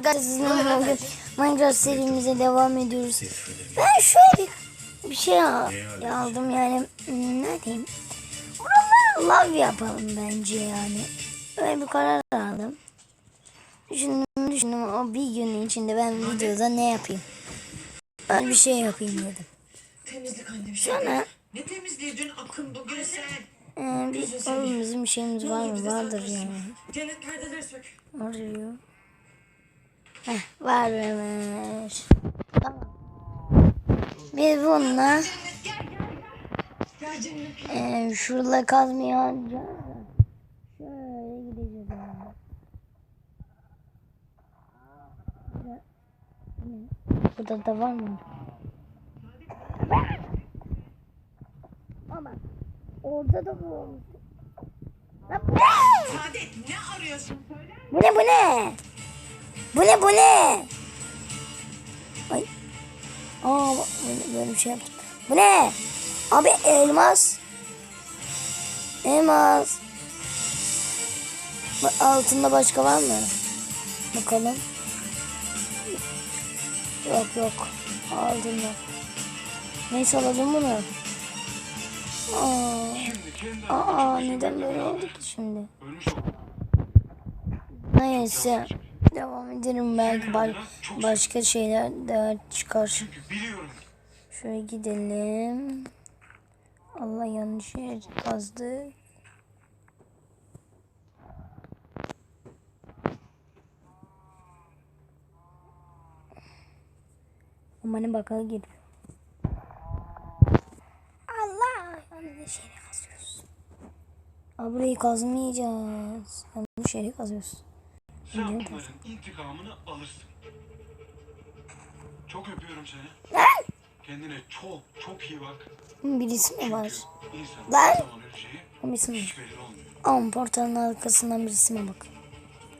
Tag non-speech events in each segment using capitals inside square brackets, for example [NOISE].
Arkadaşlar sizinle bugün Minecraft serimize devam ediyoruz. Ben şöyle bir şey al- aldım yani hmm, ne diyeyim. Buralara lav yapalım bence yani. Öyle bir karar aldım. Düşündüm düşündüm o bir gün içinde ben videoda ne yapayım. Öyle bir şey yapayım dedim. Temizlik annem şey. Sonra Ne temizliği dün akın bugün sen. e, bir bizim şeyimiz var mı? Vardır yani. Cennet perdeleri sök. Arıyor. Heh, var Ömer. Tamam. Biz bununla e, şurada kazmayı alacağız. da. Şöyle gideceğiz yani. Burada- da var mı? Ama orada da bu olmuş. Bu ne? Bu ne bu ne? Bu ne? Ay. Aa böyle, böyle bir şey yaptım. Bu ne? Abi elmas. Elmas. Altında başka var mı? Bakalım. Yok yok. Aldım yok. Neyse alalım bunu. Aa, aa neden böyle oldu ki şimdi? Neyse. Devam edelim belki ba- başka şeyler daha çıkar. Şöyle gidelim. Allah yanlış yere kazdı. Umarım bakalım geliyor. Allah yanlış yere kazıyoruz. Aa, burayı kazmayacağız. Yanlış yere kazıyoruz. Sen bunların intikamını alırsın. Çok öpüyorum seni. Lan! Kendine çok çok iyi bak. Birisi mi var? İnsan Lan! Birisi mi var? hiç belli olmuyor. Ama portalın arkasından birisine bak.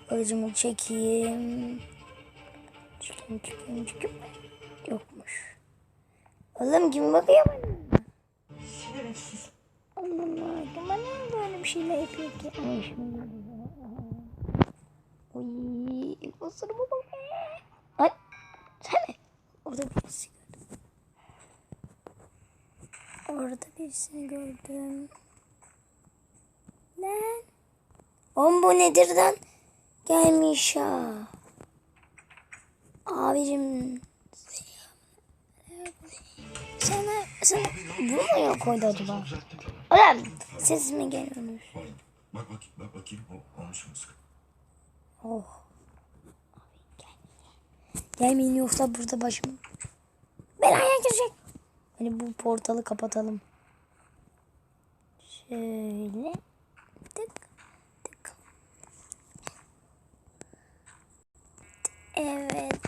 Kılıcımı çekeyim. Çekeyim, çekeyim, çekeyim. Yokmuş. Oğlum kim bakıyor bana? Şerefsiz. Allah Allah. Bana niye böyle bir şeyler yapıyor ki? Ay şimdi. Oy. Osuruma bak. Ay. Sen ne? Orada birisi gördüm. Orada birisini gördüm. Lan. Oğlum bu nedir lan? Gelmiş ha. Abicim. Sana, sana bu mu yok koydu acaba? Ulan ses mi geliyormuş? Oğlum, Bak bak bak bakayım olmuş mu sıkı? Oh. Gelmeyin yoksa burada başım belaya girecek. Hani bu portalı kapatalım. Şöyle. Tık. Tık. Evet.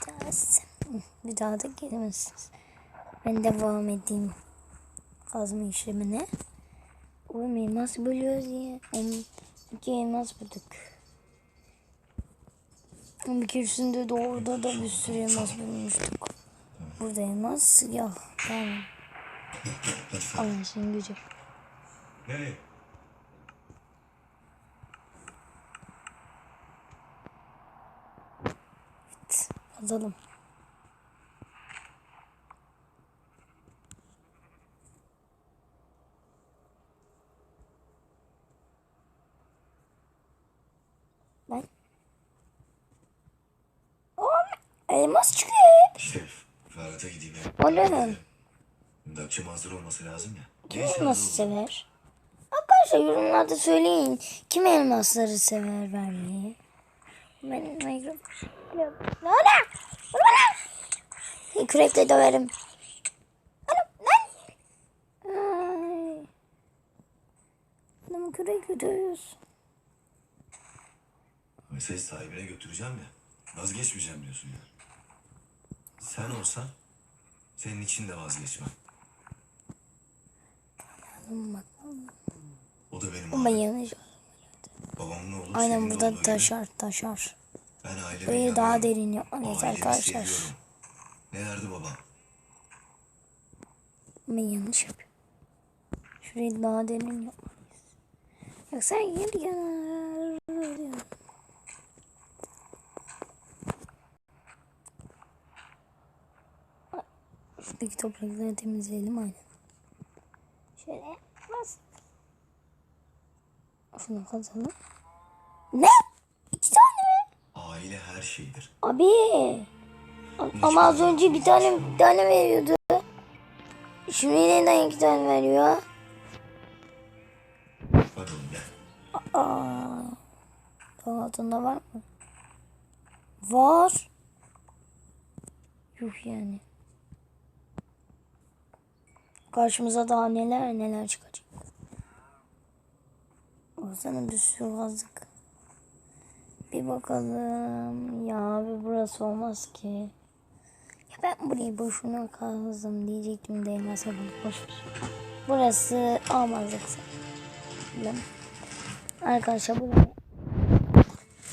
Bir daha da gelmezsiniz. Ben devam edeyim. Kazma işlemine. Oğlum elmas bölüyoruz ya. Em, iki elmas bulduk. Bir keresinde de orada da bir sürü elmas bulmuştuk. Burada elmas ya. Tamam. Alın şimdi gücü. Nereye? Kazalım. Ben. Oğlum elmas çıkıyor. Şef, Ferhat'a gideyim ya. O ne lan? Akşam hazır olması lazım ya. Kim Genç elması hazır sever? Arkadaşlar yorumlarda söyleyin. Kim elmasları sever vermeyi? Ben Minecraft... Ne oldu? Vurma lan! Kürekle döverim. Anam lan! Ay. Adamı kürekle dövüyorsun. Mesaj sahibine götüreceğim ya. Vazgeçmeyeceğim diyorsun ya. Sen olsan senin için de vazgeçmem. O da benim Ama abim. yanlış. Babamın oğlu Aynen senin de burada olduğu taşar taşar. Ben aileme Burayı daha inanıyorum. derin yapmalıyız Ailemi arkadaşlar. seviyorum. Ne derdi babam? Ama yanlış yapıyor. Şurayı daha derin yapmalıyız. Yoksa yer yanar. Toprakları temizleyelim aynen. Şöyle bas. Şunu kazalım. Ne? İki tane mi? Aile her şeydir. Abi. Ama az önce bir tane bir tane veriyordu. Şimdi neden iki tane veriyor? Gel. Aa. Daha altında var mı? Var. Yuh yani. Karşımıza daha neler neler çıkacak. Baksana bir sürü kazık. Bir bakalım. Ya abi burası olmaz ki. Ya ben burayı boşuna kazdım diyecektim de yapalım. Boş. Burası olmazlık. Bilmem. Arkadaşlar buraya.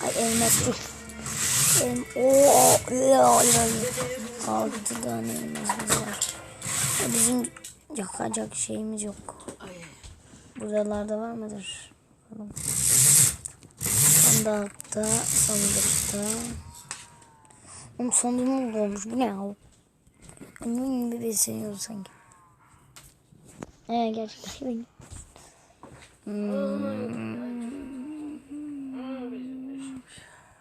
Ay elmas değil. Elm Oo, ya, ya, ya. Altı tane elmasımız var. Bizim yakacak şeyimiz yok. Buralarda var mıdır? Bakalım. Sandıkta, sandıkta. Oğlum sandığım olmuş. Bu ne ya? Onun gibi besleniyor sanki. He gerçekten öyle.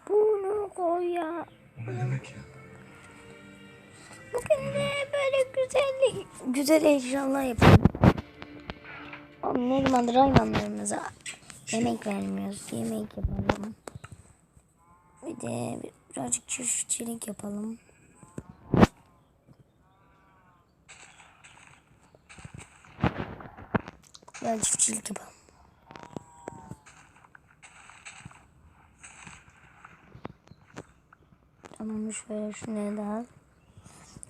Bunu koy ya. O ne demek ya? Bugün de böyle güzel güzel eşyalar yapalım. Zamandır hayvanlarımıza yemek vermiyoruz. Yemek yapalım. Bir de birazcık çiftçilik yapalım. Biraz çiftçilik yapalım. Tamam şöyle şunu da al.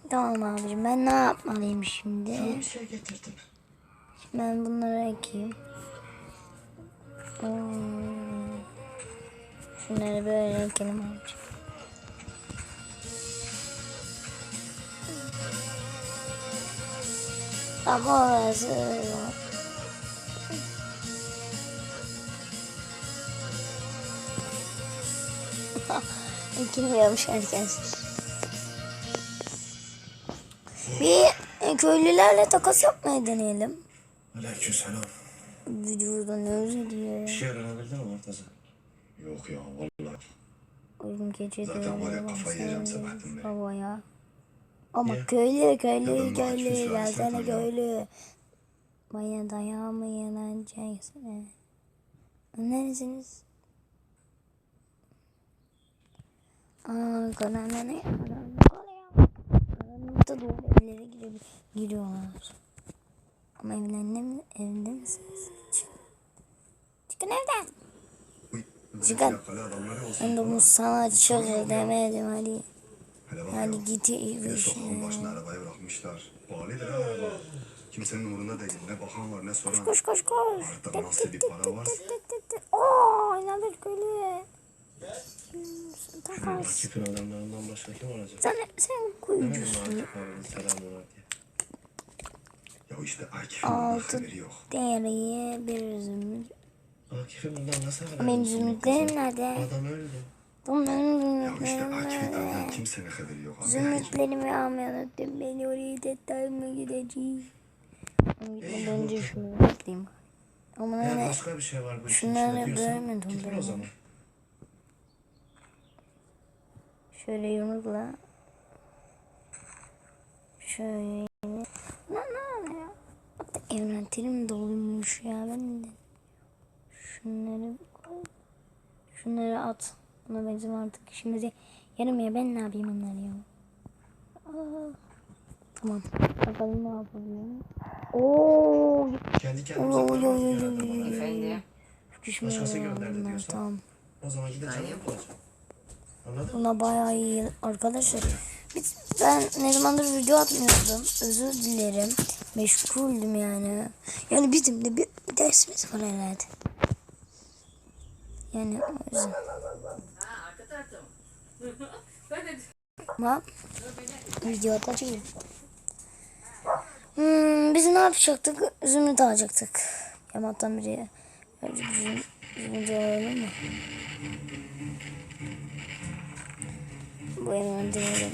Tamam abicim ben ne yapmalıyım şimdi? Bir şey getirdim. Ben bunları ekeyim. Hmm. Şunları böyle ekelim abicim. Ama orası [LAUGHS] Ekilmiyormuş herkes. Bir e, köylülerle takas yapmayı deneyelim. Aleykümselam. Vücuda ne özlüyor ya. Bir şey öğrenebildin mi Murtaza? Yok ya vallahi. Oyun gece Zaten var ya, kafayı yiyeceğim Sabahattin Bey. Havaya. Ama Niye? köylü Ya köylü köylü gelsene ya. köylü. Baya dayamayacaksın. Neresiniz? Aa karanlığa ne? Karanlıkta doğru evlere giriyor, giriyorlar. Ama evlerinde mi? Evde misiniz? Çık- Çıkın evden. Çıkın. Ben de bu sana çık demedim hadi. Hele bak ya. Hadi git iyi Bir şey. başına arabayı bırakmışlar. Pahalıdır ha araba. Kimsenin umurunda değil. Ne bakan var ne soran. Koş koş koş. Artık nasıl bir para var? Oo, inanır köylü. Takas. Akif'in adamlarından başka kim olacak? Sen, sen kuyucusun. Ya işte Akif'in Altı haberi yok. değeri bir zümrüt. Akif'in bundan nasıl haber Benim olsun zümrütlerim Murtaza? nerede? Adam öldü. Bunların Ya işte Akif'in önden kimsenin haberi yok. Abi. Zümrütlerimi unuttum. Beni oraya detayıma gideceğim. Gitmeden önce şunu bekleyeyim. Ama Ya ne? başka bir şey var bu işin içinde diyorsan gitme ben. o zaman. Şöyle yumrukla. Şöyle. Ne ne ne ya? Hatta envanterim doluymuş ya ben de. Şunları koy. Şunları at. Buna bizim artık işimize yaramıyor. Ben ne yapayım onları ya? Aa. Tamam. Bakalım ne yapabilirim. Oo. Kendi kendimize oy yarattı oy bana. oy. Efendim? Başkası gönderdi diyorsan. Tamam. O zaman gideceğim Anladın mı? Buna bayağı iyi arkadaşlar. Biz, ben ne zamandır video atmıyordum. Özür dilerim. Meşguldüm yani. Yani bizim de bir dersimiz var herhalde. Yani o yüzden. Ama video atacağım. Hmm, biz ne yapacaktık? Zümrüt alacaktık. Yamattan biri. Önce züm- Zümrüt alalım mı? Bu envanterimde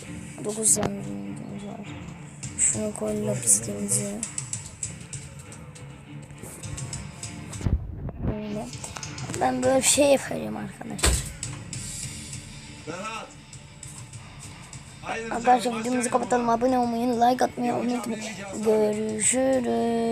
9 tane var. Şunu koy lapislerimizi. Böyle. Ben böyle bir şey yaparım arkadaşlar. Arkadaşlar videomuzu kapatalım. Abone olmayı, like atmayı unutmayın. Görüşürüz.